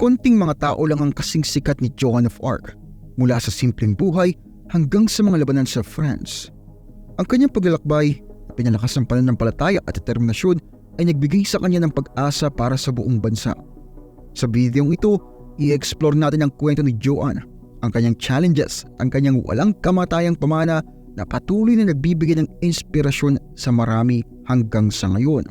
konting mga tao lang ang kasing sikat ni Joan of Arc mula sa simpleng buhay hanggang sa mga labanan sa France. Ang kanyang paglalakbay, pinalakas ng pananampalataya at determinasyon ay nagbigay sa kanya ng pag-asa para sa buong bansa. Sa videong ito, i-explore natin ang kwento ni Joan, ang kanyang challenges, ang kanyang walang kamatayang pamana na patuloy na nagbibigay ng inspirasyon sa marami hanggang sa ngayon.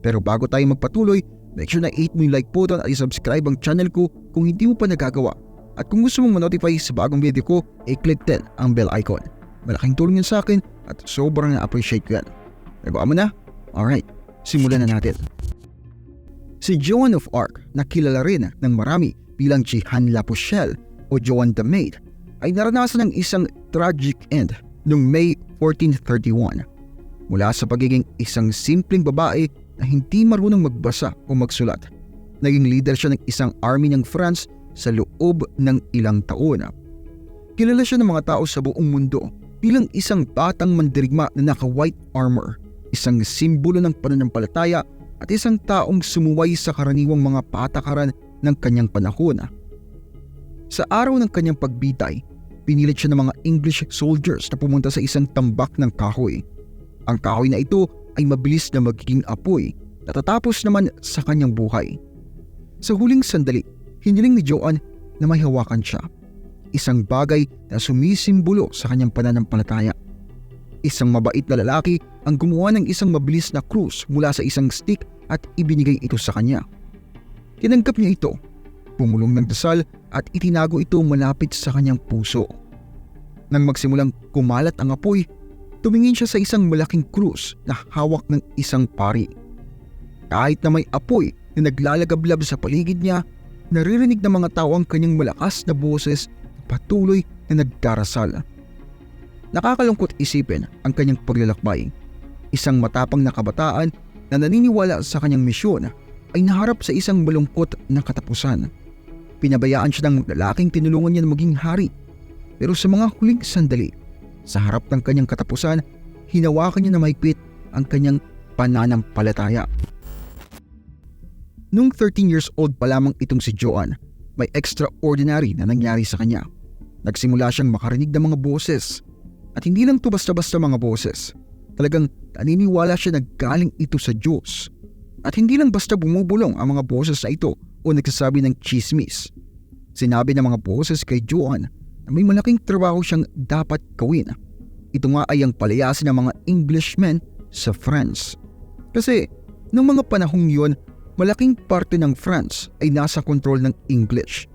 Pero bago tayo magpatuloy, make sure na 8 mo yung like button at i-subscribe ang channel ko kung hindi mo pa nagagawa. At kung gusto mong ma-notify sa bagong video ko, i-click din ang bell icon. Malaking tulong yan sa akin at sobrang na-appreciate ko yan. Nagawa mo na? Alright, simulan na natin. Si Joan of Arc na kilala rin ng marami bilang Jihan Lapuchelle o Joan the Maid ay naranasan ng isang tragic end noong May 1431. Mula sa pagiging isang simpleng babae na hindi marunong magbasa o magsulat, naging leader siya ng isang army ng France sa loob ng ilang taon. Kilala siya ng mga tao sa buong mundo bilang isang batang mandirigma na naka-white armor, isang simbolo ng pananampalataya at isang taong sumuway sa karaniwang mga patakaran ng kanyang panahon. Sa araw ng kanyang pagbitay, pinilit siya ng mga English soldiers na pumunta sa isang tambak ng kahoy. Ang kahoy na ito ay mabilis na magiging apoy na tatapos naman sa kanyang buhay. Sa huling sandali, hiniling ni Joan na may hawakan siya. Isang bagay na sumisimbolo sa kanyang pananampalataya. Isang mabait na lalaki ang gumawa ng isang mabilis na krus mula sa isang stick at ibinigay ito sa kanya. Tinanggap niya ito, pumulong ng dasal at itinago ito malapit sa kanyang puso. Nang magsimulang kumalat ang apoy, tumingin siya sa isang malaking krus na hawak ng isang pari. Kahit na may apoy na naglalagablab sa paligid niya, naririnig ng mga tao ang kanyang malakas na boses na patuloy na nagdarasal. Nakakalungkot isipin ang kanyang paglalakbay. Isang matapang na kabataan na naniniwala sa kanyang misyon ay naharap sa isang malungkot na katapusan. Pinabayaan siya ng lalaking tinulungan niya na maging hari. Pero sa mga huling sandali, sa harap ng kanyang katapusan, hinawakan niya na mahigpit ang kanyang pananampalataya. Nung 13 years old pa lamang itong si Joan, may extraordinary na nangyari sa kanya. Nagsimula siyang makarinig ng mga boses. At hindi lang to basta-basta mga boses. Talagang naniniwala siya na galing ito sa Diyos. At hindi lang basta bumubulong ang mga boses na ito o nagsasabi ng chismis. Sinabi ng mga boses kay Joan na may malaking trabaho siyang dapat gawin. Ito nga ay ang palayasin ng mga Englishmen sa France. Kasi noong mga panahong yun, malaking parte ng France ay nasa kontrol ng English.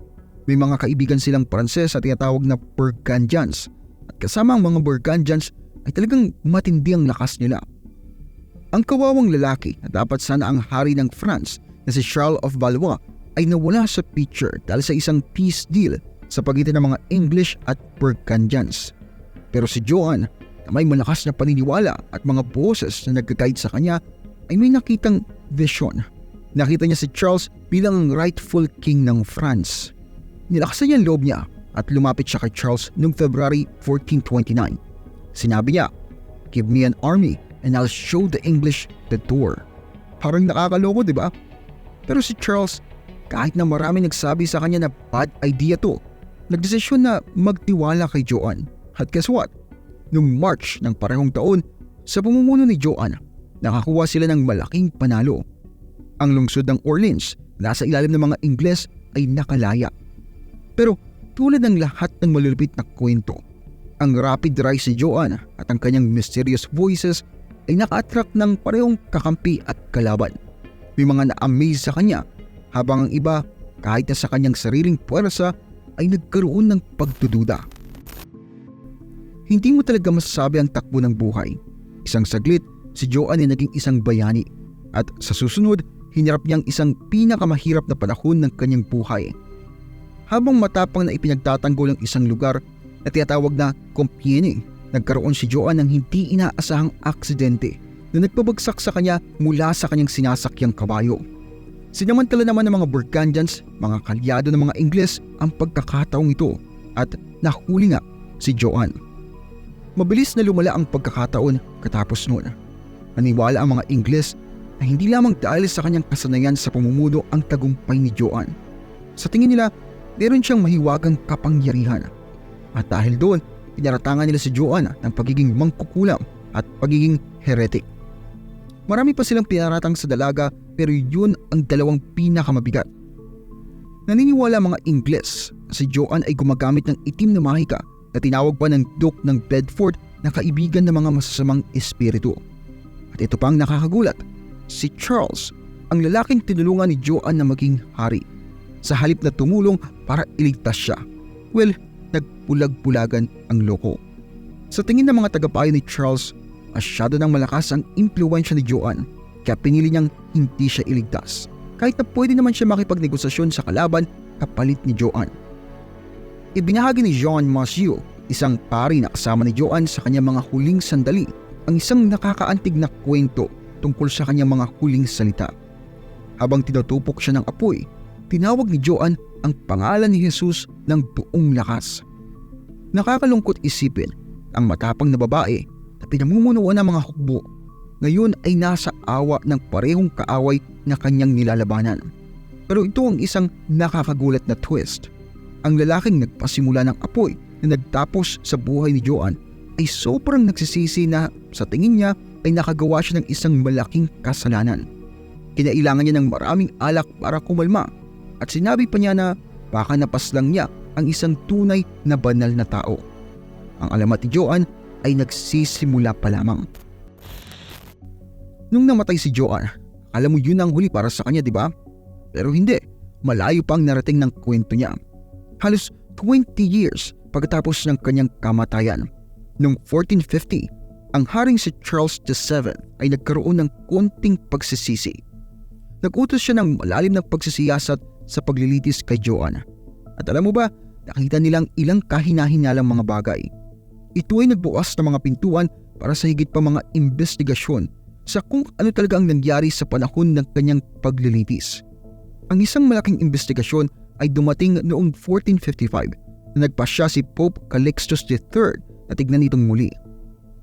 May mga kaibigan silang Pranses at tinatawag na Burgundians at kasama ang mga Burgundians ay talagang matindi ang lakas nila. Ang kawawang lalaki na dapat sana ang hari ng France na si Charles of Valois ay nawala sa picture dahil sa isang peace deal sa pagitan ng mga English at Burgundians. Pero si Joan na may malakas na paniniwala at mga boses na nag-guide sa kanya ay may nakitang vision. Nakita niya si Charles bilang ang rightful king ng France. Nilakasan niya ang loob niya at lumapit siya kay Charles noong February 1429. Sinabi niya, Give me an army and I'll show the English the door. Parang nakakaloko, di ba? Pero si Charles, kahit na marami nagsabi sa kanya na bad idea to, nagdesisyon na magtiwala kay Joan. At guess what? Noong March ng parehong taon, sa pumumuno ni Joan, nakakuha sila ng malaking panalo. Ang lungsod ng Orleans, nasa ilalim ng mga Ingles ay nakalaya. Pero tulad ng lahat ng malulupit na kwento, ang rapid rise ni Joan at ang kanyang mysterious voices ay naka-attract ng parehong kakampi at kalaban. May mga na-amaze sa kanya habang ang iba kahit na sa kanyang sariling puwersa ay nagkaroon ng pagdududa. Hindi mo talaga masasabi ang takbo ng buhay. Isang saglit, si Joan ay naging isang bayani at sa susunod, hinarap niyang isang pinakamahirap na panahon ng kanyang buhay. Habang matapang na ipinagtatanggol ang isang lugar na tinatawag na Compiègne, nagkaroon si Joan ng hindi inaasahang aksidente na nagpabagsak sa kanya mula sa kanyang sinasakyang kabayo. Sinamantala naman ng mga Burgundians, mga kalyado ng mga Ingles ang pagkakataong ito at nahuli nga si Joan. Mabilis na lumala ang pagkakataon katapos noon. Naniwala ang mga Ingles na hindi lamang dahil sa kanyang kasanayan sa pumumuno ang tagumpay ni Joan. Sa tingin nila, meron siyang mahiwagang kapangyarihan. At dahil doon, pinaratangan nila si Joanne ng pagiging mangkukulam at pagiging heretic. Marami pa silang pinaratang sa dalaga pero yun ang dalawang pinakamabigat. Naniniwala mga Ingles na si Joanne ay gumagamit ng itim na mahika na tinawag pa ng Duke ng Bedford na kaibigan ng mga masasamang espiritu. At ito pang nakakagulat, si Charles, ang lalaking tinulungan ni Joanne na maging hari. Sa halip na tumulong para iligtas siya. Well, nagpulag-pulagan ang loko. Sa tingin ng mga tagapayo ni Charles, masyado ng malakas ang impluensya ni Joanne kaya pinili niyang hindi siya iligtas. Kahit na pwede naman siya makipagnegosasyon sa kalaban kapalit ni Joanne. Ibinahagi ni Jean Monsieur, isang pari na kasama ni Joanne sa kanyang mga huling sandali, ang isang nakakaantig na kwento tungkol sa kanyang mga huling salita. Habang tinutupok siya ng apoy, tinawag ni Joanne ang pangalan ni Jesus ng buong lakas. Nakakalungkot isipin ang matapang na babae na pinamumunuan ng mga hukbo ngayon ay nasa awa ng parehong kaaway na kanyang nilalabanan. Pero ito ang isang nakakagulat na twist. Ang lalaking nagpasimula ng apoy na nagtapos sa buhay ni Joanne ay sobrang nagsisisi na sa tingin niya ay nakagawa siya ng isang malaking kasalanan. Kinailangan niya ng maraming alak para kumalma at sinabi pa niya na baka napaslang niya ang isang tunay na banal na tao. Ang alamat ni Joanne ay nagsisimula pa lamang. Nung namatay si Joanne, alam mo yun ang huli para sa kanya, di ba? Pero hindi, malayo pang narating ng kwento niya. Halos 20 years pagkatapos ng kanyang kamatayan. Noong 1450, ang haring si Charles VII ay nagkaroon ng konting pagsisisi. Nagutos siya ng malalim na pagsisiyasat sa paglilitis kay Joanne. At alam mo ba, nakita nilang ilang kahinahinalang mga bagay. Ito ay nagbukas ng mga pintuan para sa higit pa mga investigasyon sa kung ano talaga ang nangyari sa panahon ng kanyang paglilitis. Ang isang malaking investigasyon ay dumating noong 1455 na nagpasya si Pope Calixtus III na tignan itong muli.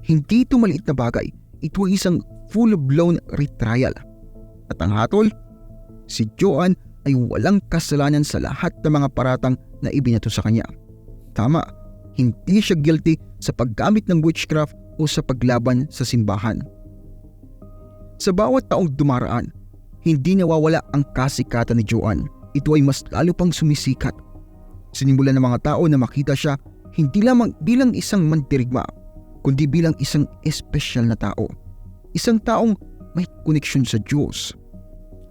Hindi ito maliit na bagay, ito ay isang full-blown retrial. At ang hatol, si Joanne ay walang kasalanan sa lahat ng mga paratang na ibinato sa kanya. Tama, hindi siya guilty sa paggamit ng witchcraft o sa paglaban sa simbahan. Sa bawat taong dumaraan, hindi nawawala ang kasikatan ni Joanne. Ito ay mas lalo pang sumisikat. Sinimulan ng mga tao na makita siya hindi lamang bilang isang mandirigma, kundi bilang isang espesyal na tao. Isang taong may koneksyon sa Diyos.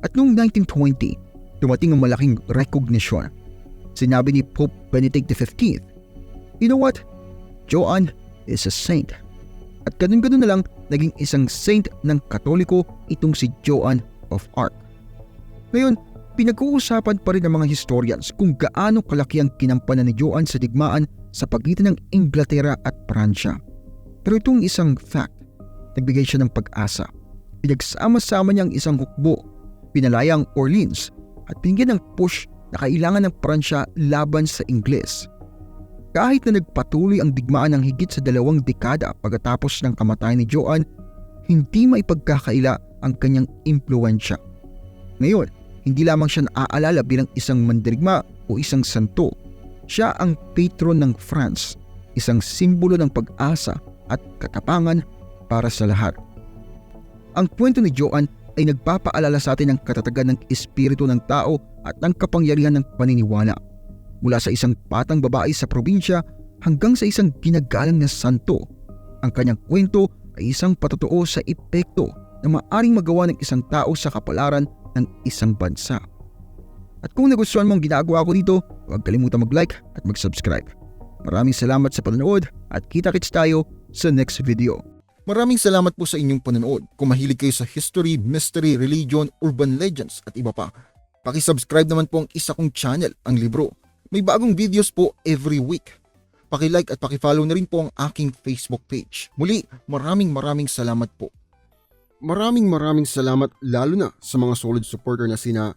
At noong 1920, dumating ang malaking recognition. Sinabi ni Pope Benedict XV, You know what? Joanne is a saint. At ganun-ganun na lang naging isang saint ng katoliko itong si Joan of Arc. Ngayon, pinag-uusapan pa rin ng mga historians kung gaano kalaki ang kinampanan ni Joan sa digmaan sa pagitan ng Inglaterra at Pransya. Pero itong isang fact, nagbigay siya ng pag-asa. Pinagsama-sama niya ang isang hukbo, pinalaya ang Orleans at binigyan ng push na kailangan ng Pransya laban sa Ingles. Kahit na nagpatuloy ang digmaan ng higit sa dalawang dekada pagkatapos ng kamatayan ni Joan, hindi maipagkakaila ang kanyang impluensya. Ngayon, hindi lamang siya naaalala bilang isang mandirigma o isang santo. Siya ang patron ng France, isang simbolo ng pag-asa at katapangan para sa lahat. Ang kwento ni Joan ay nagpapaalala sa atin ng katatagan ng espiritu ng tao at ng kapangyarihan ng paniniwala mula sa isang patang babae sa probinsya hanggang sa isang ginagalang na santo. Ang kanyang kwento ay isang patotoo sa epekto na maaring magawa ng isang tao sa kapalaran ng isang bansa. At kung nagustuhan mo ang ginagawa ko dito, huwag kalimutan mag-like at mag-subscribe. Maraming salamat sa panonood at kita-kits tayo sa next video. Maraming salamat po sa inyong panonood. Kung mahilig kayo sa history, mystery, religion, urban legends at iba pa, pakisubscribe naman po ang isa kong channel, ang Libro may bagong videos po every week. Paki-like at paki-follow na rin po ang aking Facebook page. Muli, maraming maraming salamat po. Maraming maraming salamat lalo na sa mga solid supporter na sina